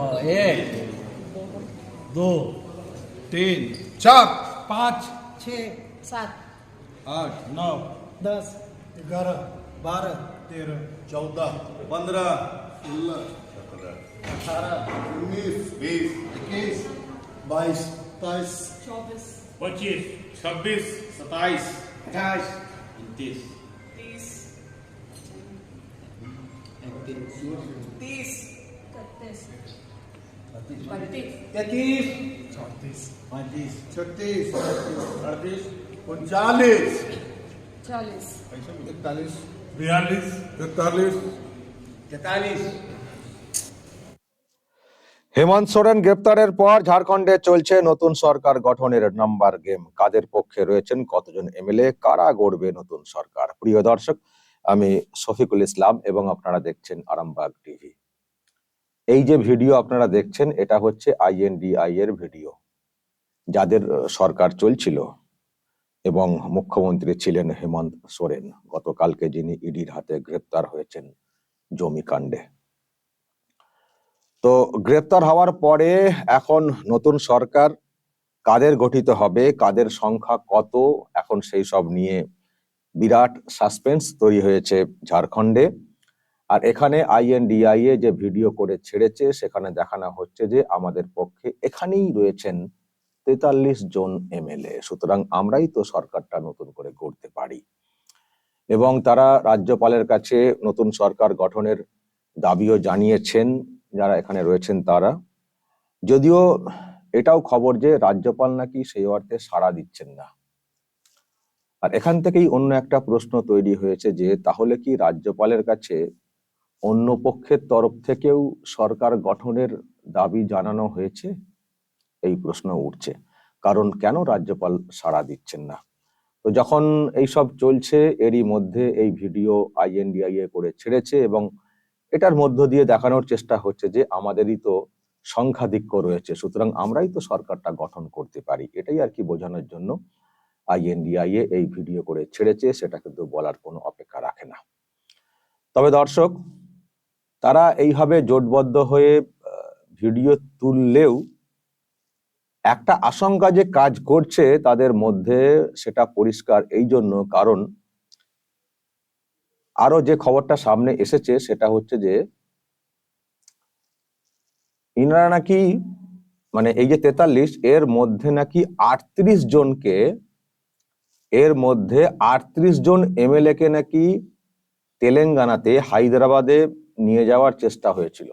और एक दो तीन चार। पाँच छ सात आठ नौ दस ग्यारह बारह तेरह चौदह पंद्रह सोलह सत्रह अठारह उन्नीस बीस इक्कीस बाईस तेईस चौबीस पच्चीस छब्बीस सत्ताईस अट्ठाईस उनतीस। तीस तीस तैतीस चौंतीस पैंतीस छत्तीस अड़तीस उनचालीस चालीस इकतालीस बयालीस तैतालीस तैतालीस হেমন্ত সোরেন গ্রেপ্তারের পর ঝাড়খণ্ডে চলছে নতুন সরকার গঠনের নাম্বার গেম কাদের পক্ষে রয়েছেন কতজন এমএলএ কারা গড়বে নতুন সরকার প্রিয় দর্শক আমি শফিকুল ইসলাম এবং আপনারা দেখছেন আরামবাগ টিভি এই যে ভিডিও আপনারা দেখছেন, এটা হচ্ছে আইএনডিআই এর ভিডিও, যাদের সরকার চলছিল। এবং মুখ্যমন্ত্রী ছিলেন হেমন্ত সোরেন, গতকালকে যিনি ইডির হাতে গ্রেপ্তার হয়েছেন জমি কাণ্ডে। তো গ্রেপ্তার হওয়ার পরে এখন নতুন সরকার কাদের গঠিত হবে, কাদের সংখ্যা কত, এখন সেই সব নিয়ে বিরাট সাসপেন্স তৈরি হয়েছে ঝাড়খণ্ডে। আর এখানে আইএনডিআই এ যে ভিডিও করে ছেড়েছে, সেখানে দেখানো হচ্ছে যে আমাদের পক্ষে এখানেই রয়েছেন তেতাল্লিশ জন এমএলএ। সুতরাং আমরাই তো সরকারটা নতুন করে গড়তে পারি। এবং তারা রাজ্যপালের কাছে নতুন সরকার গঠনের দাবিও জানিয়েছেন, যারা এখানে রয়েছেন তারা। যদিও এটাও খবর যে রাজ্যপাল নাকি সেই অর্থে সাড়া দিচ্ছেন না। আর এখান থেকেই অন্য একটা প্রশ্ন তৈরি হয়েছে যে, তাহলে কি রাজ্যপালের কাছে অন্য পক্ষের তরফ থেকেও সরকার গঠনের দাবি জানানো হয়েছে? এই প্রশ্ন উঠছে। কারণ কেন রাজ্যপাল সাড়া দিচ্ছেন না? তো যখন এইসব চলছে, এরই মধ্যে এই ভিডিও আইএনডিআই এ করে ছেড়েছে এবং এটার মধ্য দিয়ে দেখানোর চেষ্টা হচ্ছে যে আমাদেরই তো সংখ্যাধিক্য রয়েছে, সুতরাং আমরাই তো সরকারটা গঠন করতে পারি। এটাই আর কি বোঝানোর জন্য আইএনডিআই এ এই ভিডিও করে ছেড়েছে, সেটা কিন্তু বলার কোনো অপেক্ষা রাখে না। তবে দর্শক তারা এইভাবে জোটবদ্ধ হয়ে ভিডিও তুললেও একটা আশঙ্কা যে কাজ করছে তাদের মধ্যে সেটা পরিষ্কার এই জন্য কারণ আরও যে খবরটা সামনে এসেছে সেটা হচ্ছে যে ইনারা নাকি মানে এই যে তেতাল্লিশ, এর মধ্যে নাকি আটত্রিশ জনকে, এর মধ্যে আটত্রিশ জন এমএলএ কে নাকি তেলেঙ্গানাতে, হায়দ্রাবাদে নিয়ে যাওয়ার চেষ্টা হয়েছিল।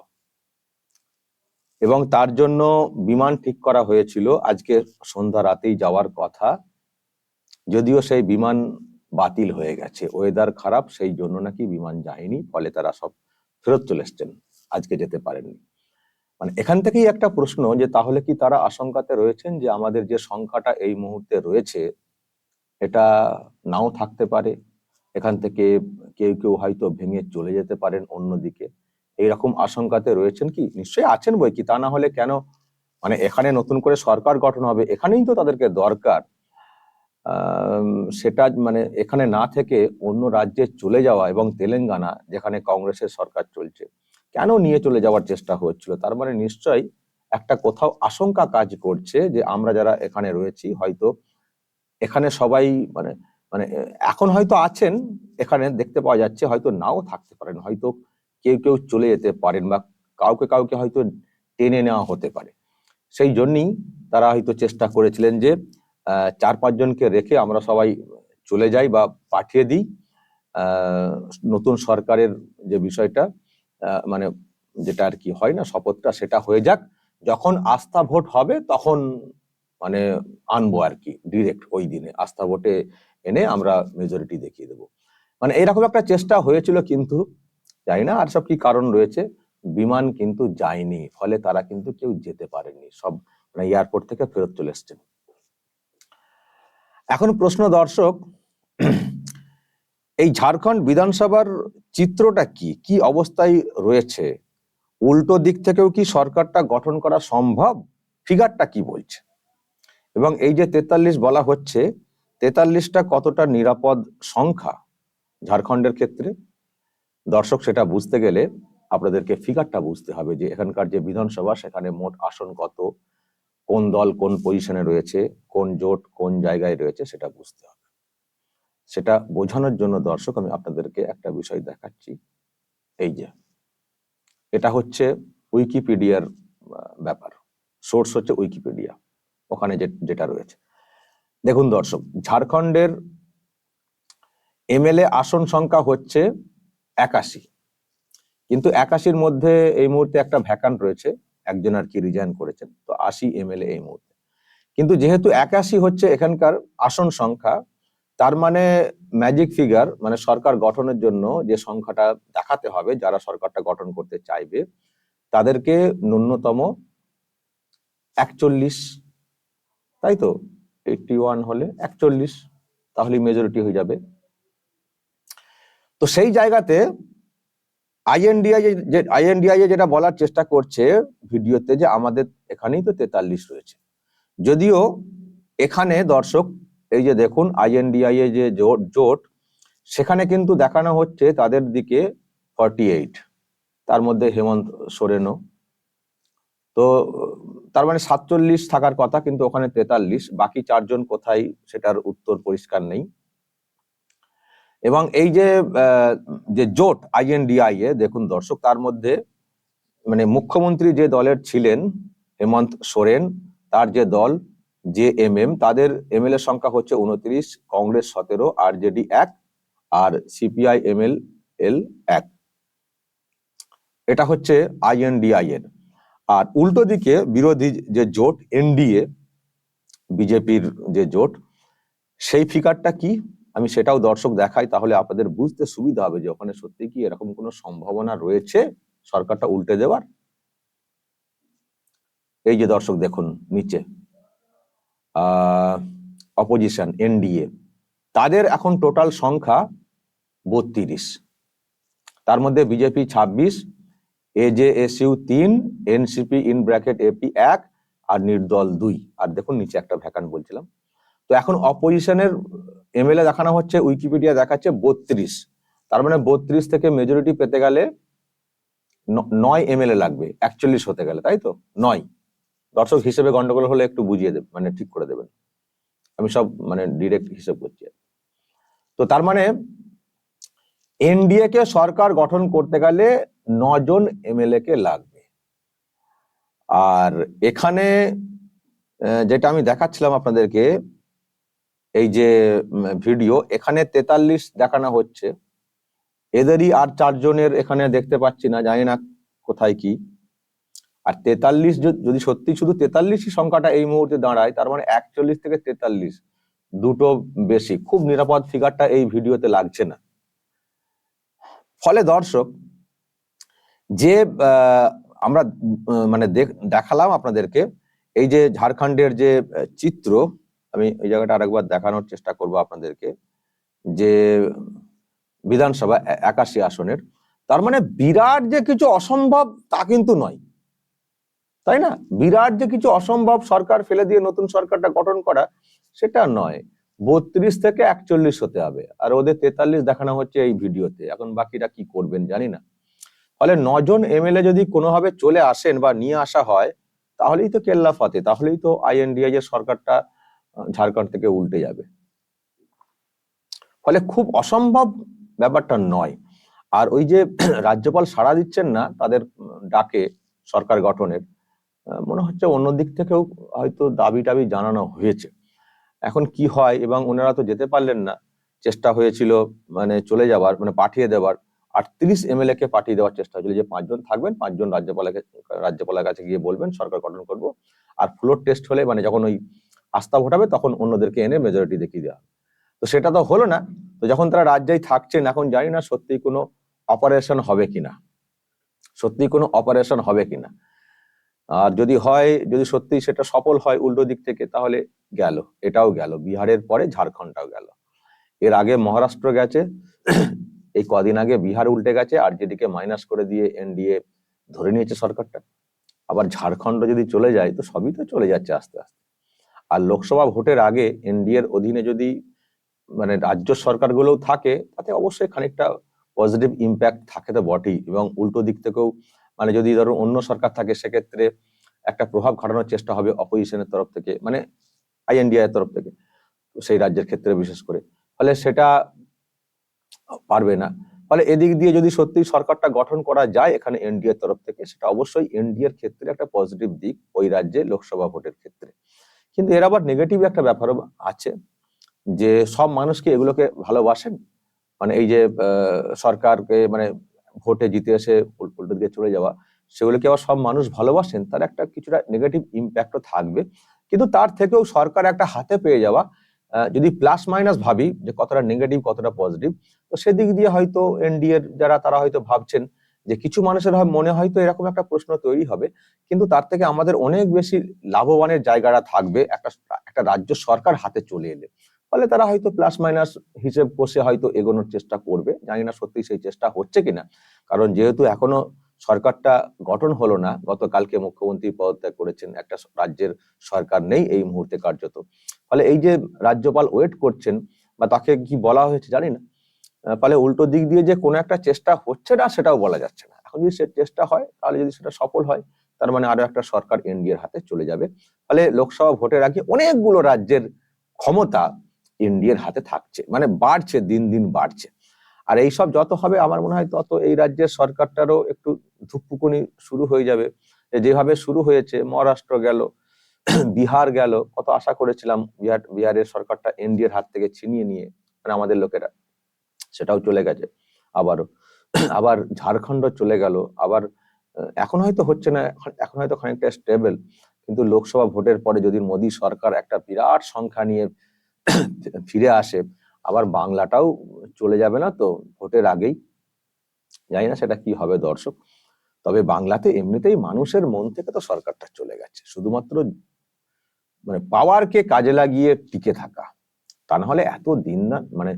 এবং তার জন্য বিমান ঠিক করা হয়েছিল আজকে সন্ধ্যা রাতেই যাওয়ার কথা। যদিও সেই বিমান বাতিল হয়ে গেছে ওয়েদার খারাপ, সেই জন্য নাকি বিমান যায়নি, ফলে তারা সব ফেরত চলে এসছেন, আজকে যেতে পারেননি। মানে এখান থেকেই একটা প্রশ্ন যে তাহলে কি তারা আশঙ্কাতে রয়েছেন যে আমাদের যে সংখ্যাটা এই মুহূর্তে রয়েছে, এটা নাও থাকতে পারে? এখান থেকে কেউ কেউ হয়তো ভেঙে চলে যেতে পারেন অন্যদিকে। এইরকম আশঙ্কাতে রয়েছেন কি? নিশ্চয়ই আছেন বই কি? তা না হলে কেন? মানে এখানে নতুন করে সরকার গঠন হবে, এখানেই তো তাদেরকে দরকার। সেটা মানে এখানে না থেকে অন্য রাজ্যে চলে যাওয়া এবং তেলেঙ্গানা, যেখানে কংগ্রেসের সরকার চলছে, কেন নিয়ে চলে যাওয়ার চেষ্টা হচ্ছিল? তার মানে নিশ্চয়ই একটা কোথাও আশঙ্কা কাজ করছে যে আমরা যারা এখানে রয়েছি, হয়তো এখানে সবাই মানে মানে এখন হয়তো আছেন, এখানে দেখতে পাওয়া যাচ্ছে, হয়তো নাও থাকতে পারেন, হয়তো কেউ কেউ চলে যেতে পারেন বা কাউকে কাউকে হয়তো টেনে নেওয়া হতে পারে। সেই জন্যই তারা হয়তো চেষ্টা করেছিলেন যে চার পাঁচজনকে রেখে আমরা সবাই চলে যাই বা পাঠিয়ে দিই। নতুন সরকারের যে বিষয়টা মানে যেটা আর কি হয় না, শপথটা সেটা হয়ে যাক। যখন আস্থা ভোট হবে, তখন মানে আনব আর কি ডিরেক্ট ওই দিনে। আস্থা ভোটে এনে আমরা মেজরিটি দেখিয়ে দেবো। মানে এরকম একটা চেষ্টা হয়েছিল কিন্তু, জানি না আর সব কি কারণ রয়েছে, বিমান কিন্তু যায়নি, ফলে তারা কিন্তু কেউ যেতে পারেনি, সব মানে এয়ারপোর্ট থেকে ফেরত চলে এসছেন। এখন প্রশ্ন দর্শক, এই ঝাড়খণ্ড বিধানসভার চিত্রটা কি? কি অবস্থায় রয়েছে? উল্টো দিক থেকেও কি সরকারটা গঠন করা সম্ভব? ফিগারটা কি বলছে? এবং এই যে তেতাল্লিশ বলা হচ্ছে তেতাল্লিশটা কতটা নিরাপদ সংখ্যা ঝাড়খণ্ডের ক্ষেত্রে? দর্শক, সেটা বুঝতে গেলে আপনাদেরকে ফিগারটা বুঝতে হবে যে এখানকার যে বিধানসভা, সেখানে মোট আসন কত, কোন দল কোন পজিশনে রয়েছে, কোন জোট কোন জায়গায় রয়েছে, সেটা বুঝতে হবে। সেটা বোঝানোর জন্য, দর্শক, আমি আপনাদেরকে একটা বিষয় দেখাচ্ছি। এই যে, এটা হচ্ছে উইকিপিডিয়ার ব্যাপার। সোর্স হচ্ছে উইকিপিডিয়া ওখানে যেটা রয়েছে। দেখুন দর্শক, ঝাড়খণ্ডের এমএলএ আসন সংখ্যা হচ্ছে একাশি। কিন্তু একাশির মধ্যে এই মুহূর্তে একটা ভ্যাকান্ট রয়েছে, একজন আর কি রিজাইন করেছেন। তো আশি এমএলএ এই মুহূর্তে। কিন্তু যেহেতু একাশি হচ্ছে এখানকার আসন সংখ্যা, তার মানে ম্যাজিক ফিগার মানে সরকার গঠনের জন্য যে সংখ্যাটা দেখাতে হবে, যারা সরকারটা গঠন করতে চাইবে, তাদেরকে ন্যূনতম একচল্লিশ। তাই তো? এইটটি ওয়ান হলে একচল্লিশ তাহলে মেজরিটি হয়ে যাবে। তো সেই জায়গাতে আইএনডিআই যে যেটা বলার চেষ্টা করছে ভিডিওতে যে আমাদের এখানেই তো তেতাল্লিশ রয়েছে। যদিও এখানে দর্শক, এই যে দেখুন আইএনডিআই এ যে জোট জোট, সেখানে কিন্তু দেখানো হচ্ছে তাদের দিকে ফর্টি এইট তার মধ্যে হেমন্ত সোরেনও। তো তার মানে সাতচল্লিশ থাকার কথা, কিন্তু ওখানে তেতাল্লিশ। বাকি চারজন কোথায় সেটার উত্তর পরিষ্কার নেই। এবং এই যে যে জোট আইএনডিআই এ, দেখুন দর্শক, তার মধ্যে মানে মুখ্যমন্ত্রী যে দলের ছিলেন, হেমন্ত সোরেন, তার যে দল, জে এম এম, তাদের এমএলএ সংখ্যা হচ্ছে উনত্রিশ, কংগ্রেস সতেরো আরজেডি এক, আর সিপিআই এমএল এল এক। এটা হচ্ছে আইএনডিআই এর। আর উল্টো দিকে বিরোধী যে জোট, এনডিএ, বিজেপির যে জোট, সেই ফিগারটা কি? আমি সেটাও দর্শক দেখাই, তাহলে আপনাদের বুঝতে সুবিধা হবে যে ওখানে সত্যি কি এরকম কোনো সম্ভাবনা রয়েছে সরকারটা উল্টে দেওয়ার? এই যে দর্শক দেখুন নিচে অপোজিশন এনডিএ, তাদের এখন টোটাল সংখ্যা বত্রিশ, তার মধ্যে বিজেপি এজেএসইউ তিন এনসিপি ইন ব্র্যাকেট এপি এক আর নির্দল দুই। আর দেখুন নিচে একটা ভ্যাকান্ট বলছিলাম। তো এখন অপোজিশনের এমএলএ দেখানো হচ্ছে উইকিপিডিয়া দেখাচ্ছে বত্রিশ। তার মানে বত্রিশ থেকে মেজরিটি পেতে গেলে নয় এমএলএ লাগবে। একচল্লিশ হতে গেলে, তাই তো? নয়। দর্শক হিসেবে গন্ডগোল হলে একটু বুঝিয়ে দেবেন মানে ঠিক করে দেবেন। আমি সব মানে ডিরেক্ট হিসেব করছি তো তার মানে এনডিএ কে সরকার গঠন করতে গেলে নজন এমএলএ কে লাগবে। আর এখানে যেটা আমি দেখাচ্ছিলাম আপনাদেরকে, এই যে ভিডিও, এখানে তেতাল্লিশ দেখানো হচ্ছে। এদেরই আর চারজনের এখানে দেখতে পাচ্ছি না, জানি না কোথায় কি। আর তেতাল্লিশ যদি সত্যি শুধু তেতাল্লিশই সংখ্যাটা এই মুহূর্তে দাঁড়ায়, তার মানে একচল্লিশ থেকে তেতাল্লিশ, দুটো বেশি। খুব নিরাপদ ফিগারটা এই ভিডিওতে লাগছে না। ফলে দর্শক যে আমরা মানে দেখ- দেখালাম আপনাদেরকে, এই যে ঝাড়খণ্ডের যে চিত্র, আমি এই জায়গাটা আরেকবার দেখানোর চেষ্টা করব আপনাদেরকে, যে বিধানসভা একাশি আসনের, তার মানে বিরাট যে কিছু অসম্ভব তা কিন্তু নয়। তাই না? বিরাট যে কিছু অসম্ভব সরকার ফেলে দিয়ে নতুন সরকারটা গঠন করা, সেটা নয়। বত্রিশ থেকে একচল্লিশ হতে হবে। আর ওদের তেতাল্লিশ দেখানো হচ্ছে এই ভিডিওতে। এখন বাকিরা কি করবেন জানি না। ফলে নজন এমএলএ যদি কোনোভাবে চলে আসেন বা নিয়ে আসা হয়, তাহলেই তো কেল্লা ফাতে, তাহলেই তো আইএনডিআই এর সরকারটা ঝাড়খণ্ড থেকে উল্টে যাবে। ফলে খুব অসম্ভব ব্যাপারটা নয়। আর ওই যে রাজ্যপাল সাড়া দিচ্ছেন না তাদের ডাকে সরকার গঠনের মনে হচ্ছে অন্য দিক থেকেও হয়তো দাবি টাবি জানানো হয়েছে। এখন কি হয় এবং ওনারা তো যেতে পারলেন না। চেষ্টা হয়েছিল মানে চলে যাবার মানে পাঠিয়ে দেওয়ার আটত্রিশ এমএলএ কে পাঠিয়ে দেওয়ার চেষ্টা হয়েছিল। যে পাঁচজন থাকবেন, পাঁচজন রাজ্যপালের রাজ্যপালের কাছে গিয়ে বলবেন, সরকার গঠন করব। আর ফ্লোর টেস্ট হলে মানে যখন ওই আস্থা ভোটাবে, তখন অন্যদেরকে এনে মেজরিটি দেখিয়ে দেওয়া। তো সেটা তো হলো না। তো যখন তারা রাজ্যেই থাকছেন, এখন জানি না সত্যি কোনো অপারেশন হবে কিনা। সত্যি কোনো অপারেশন হবে কিনা। আর যদি হয়, যদি সত্যি সেটা সফল হয় উল্টো দিক থেকে, তাহলে গেল। এটাও গেল। বিহারের পরে ঝাড়খণ্ডটাও গেল। এর আগে মহারাষ্ট্র গেছে এই কদিন আগে বিহার উল্টে গেছে, আর যেদিকে মাইনাস করে দিয়ে এনডিএ ধরে নিয়েছে সরকারটা। আবার ঝাড়খণ্ড যদি চলে যায়, তো সবই তো চলে যাচ্ছে আস্তে আস্তে। আর লোকসভা ভোটের আগে এনডিএর অধীনে যদি মানে রাজ্য সরকারগুলোও থাকে, তাতে অবশ্যই খানিকটা পজিটিভ ইম্প্যাক্ট থাকে তো বটেই। এবং উল্টো দিক থেকেও মানে যদি ধরো অন্য সরকার থাকে, সেক্ষেত্রে একটা প্রভাব ঘটানোর চেষ্টা হবে অপোজিশনের তরফ থেকে মানে আইএনডিআই এর তরফ থেকে, সেই রাজ্যের ক্ষেত্রে বিশেষ করে। ফলে সেটা পারবে না। ফলে এদিক দিয়ে যদি সত্যি সরকারটা গঠন করা যায় এখানে এনডিএ এর তরফ থেকে, সেটা অবশ্যই এনডিএ এর ক্ষেত্রে একটা পজিটিভ দিক ওই রাজ্যে লোকসভা ভোটের ক্ষেত্রে। কিন্তু এর আবার নেগেটিভ একটা ব্যাপারও আছে যে সব মানুষকে এগুলোকে ভালোবাসেন? মানে এই যে সরকারকে মানে ভোটে জিতে এসে উল্টো দিকে চলে যাওয়া, সেগুলোকে আবার সব মানুষ ভালোবাসেন, তার একটা কিছুটা নেগেটিভ ইম্প্যাক্টও থাকবে। কিন্তু তার থেকেও সরকার একটা হাতে পেয়ে যাওয়া যদি প্লাস মাইনাস ভাবি যে কতটা নেগেটিভ কতটা পজিটিভ তো সেদিক দিয়ে হয়তো এনডিএর যারা, তারা হয়তো ভাবছেন যে কিছু মানুষের হয়, মনে হয়তো এরকম একটা প্রশ্ন তৈরি হবে, কিন্তু তার থেকে আমাদের অনেক বেশি লাভবানের জায়গাটা থাকবে একটা একটা রাজ্য সরকার হাতে চলে এলে। ফলে তারা হয়তো প্লাস মাইনাস হিসেব কষে হয়তো এগোনোর চেষ্টা করবে। জানি না সত্যি সেই চেষ্টা হচ্ছে কিনা। কারণ যেহেতু এখনও সরকারটা গঠন হলো না, গতকালকে মুখ্যমন্ত্রী পদত্যাগ করেছেন, একটা রাজ্যের সরকার নেই এই মুহূর্তে কার্যত। ফলে এই যে রাজ্যপাল ওয়েট করছেন বা তাকে কি বলা হয়েছে জানি না ফলে উল্টো দিক দিয়ে যে কোনো একটা চেষ্টা হচ্ছে না সেটাও বলা যাচ্ছে না। এখন যদি সে চেষ্টা হয়, তাহলে যদি সেটা সফল হয়, তার মানে আরও একটা সরকার এনডিএর হাতে চলে যাবে। ফলে লোকসভা ভোটের আগে অনেকগুলো রাজ্যের ক্ষমতা এনডিএর হাতে থাকছে মানে বাড়ছে, দিন দিন বাড়ছে। আর এইসব যত হবে, আমার মনে হয় তত এই রাজ্যের সরকারটারও একটু ধুকপুকুনি শুরু হয়ে যাবে। যেভাবে শুরু হয়েছে, মহারাষ্ট্র গেল বিহার গেল। কত আশা করেছিলাম বিহার, বিহারের সরকারটা এনডিএর হাত থেকে ছিনিয়ে নিয়ে মানে আমাদের লোকেরা, সেটাও চলে গেছে। আবারও আবার ঝাড়খণ্ড চলে গেল। আবার এখন হয়তো হচ্ছে না, এখন- হয়তো খানিকটা স্টেবল কিন্তু লোকসভা ভোটের পরে যদি মোদী সরকার একটা বিরাট সংখ্যা নিয়ে ফিরে আসে, আবার বাংলাটাও চলে যাবে না তো ভোটের আগেই। জানি না সেটা কি হবে দর্শক। তবে বাংলাতে এমনিতেই মানুষের মন থেকে তো সরকারটা চলে গেছে। শুধুমাত্র মানে পাওয়ারকে কাজে লাগিয়ে টিকে থাকা। তা না হলে এত দিন মানে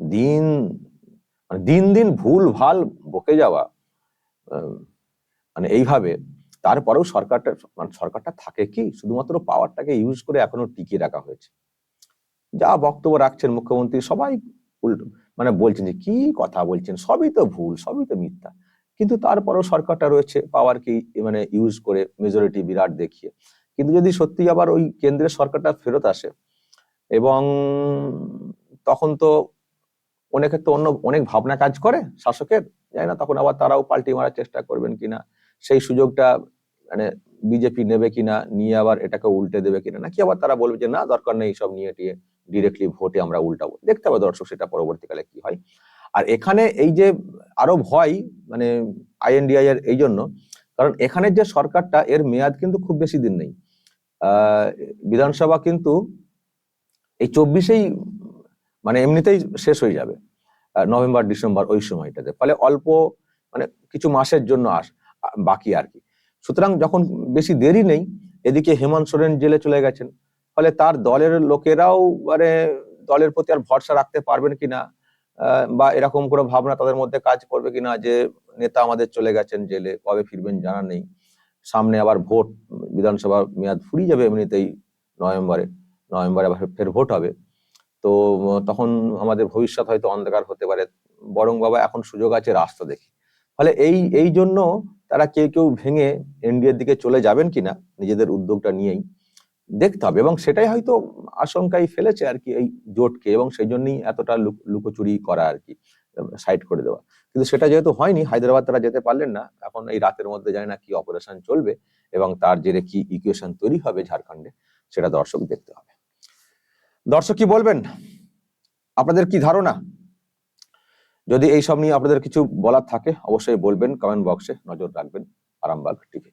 দিন মানে দিন দিন ভুল ভালো বকে যাওয়া মানে এইভাবে তারপরেও সরকারটা মানে সরকারটা থাকে কি? শুধুমাত্র পাওয়ারটাকে ইউজ করে এখনও টিকিয়ে রাখা হয়েছে। যা বক্তব্য রাখছেন মুখ্যমন্ত্রী, সবাই উল্টো মানে বলছেন যে, কি কথা বলছেন? সবই তো ভুল, সবই তো মিথ্যা। কিন্তু তারপরেও সরকারটা রয়েছে পাওয়ারকে মানে ইউজ করে মেজরিটি বিরাট দেখিয়ে। কিন্তু যদি সত্যি আবার ওই কেন্দ্রের সরকারটা ফেরত আসে এবং তখন তো অনেকের তো অন্য অনেক ভাবনা কাজ করে শাসকের, জানি না, তখন আবার তারাও পাল্টি মারার চেষ্টা করবেন কিনা, সেই সুযোগটা মানে বিজেপি নেবে কিনা, নিয়ে আবার এটাকে উল্টে দেবে কিনা, নাকি আবার তারা বলবে যে, না, দরকার নেই সব নিয়ে টিয়ে ডিরেক্টলি ভোটে আমরা উল্টাবো। দেখতে হবে দর্শক সেটা পরবর্তীকালে কি হয়। আর এখানে এই যে আরও ভয় মানে আইএনডিআই এর এই জন্য, কারণ এখানের যে সরকারটা, এর মেয়াদ কিন্তু খুব বেশি দিন নেই। বিধানসভা কিন্তু এই চব্বিশেই মানে এমনিতেই শেষ হয়ে যাবে নভেম্বর, ডিসেম্বর ওই সময়টাতে। ফলে অল্প মানে কিছু মাসের জন্য আস, বাকি আর কি। সুতরাং যখন বেশি দেরি নেই, এদিকে হেমন্ত সোরেন জেলে চলে গেছেন। ফলে তার দলের লোকেরাও মানে দলের প্রতি আর ভরসা রাখতে পারবেন কিনা বা এরকম কোনো ভাবনা তাদের মধ্যে কাজ করবে কিনা যে নেতা আমাদের চলে গেছেন জেলে, কবে ফিরবেন জানা নেই। সামনে আবার ভোট, বিধানসভা মেয়াদ ফুরিয়ে যাবে এমনিতেই নভেম্বরে নভেম্বরে আবার ফের ভোট হবে। তো, তখন আমাদের ভবিষ্যৎ হয়তো অন্ধকার হতে পারে। বরং বাবা, এখন সুযোগ আছে রাস্তা দেখি। ফলে এই এই জন্য তারা কেউ কেউ ভেঙে এনডিএর দিকে চলে যাবেন কিনা, নিজেদের উদ্যোগটা নিয়েই দেখতে হবে। এবং সেটাই হয়তো আশঙ্কায় ফেলেছে আর কি এই জোটকে। এবং সেই জন্যই এতটা লুক- লুকোচুরি করা আর কি। সাইড করে দেওয়া। কিন্তু সেটা যেহেতু হয়নি, হায়দ্রাবাদ তারা যেতে পারলেন না, এখন এই রাতের মধ্যে জানি না কি অপারেশন চলবে এবং তার জেরে কি ইকুয়েশন তৈরি হবে ঝাড়খণ্ডে, সেটা দর্শক দেখতে হবে। দর্শক কি বলবেন? আপনাদের কি ধারণা? যদি এই সব নিয়ে আপনাদের কিছু বলার থাকে, অবশ্যই বলবেন কমেন্ট বক্সে নজর রাখবেন, আরামবাগ টিভি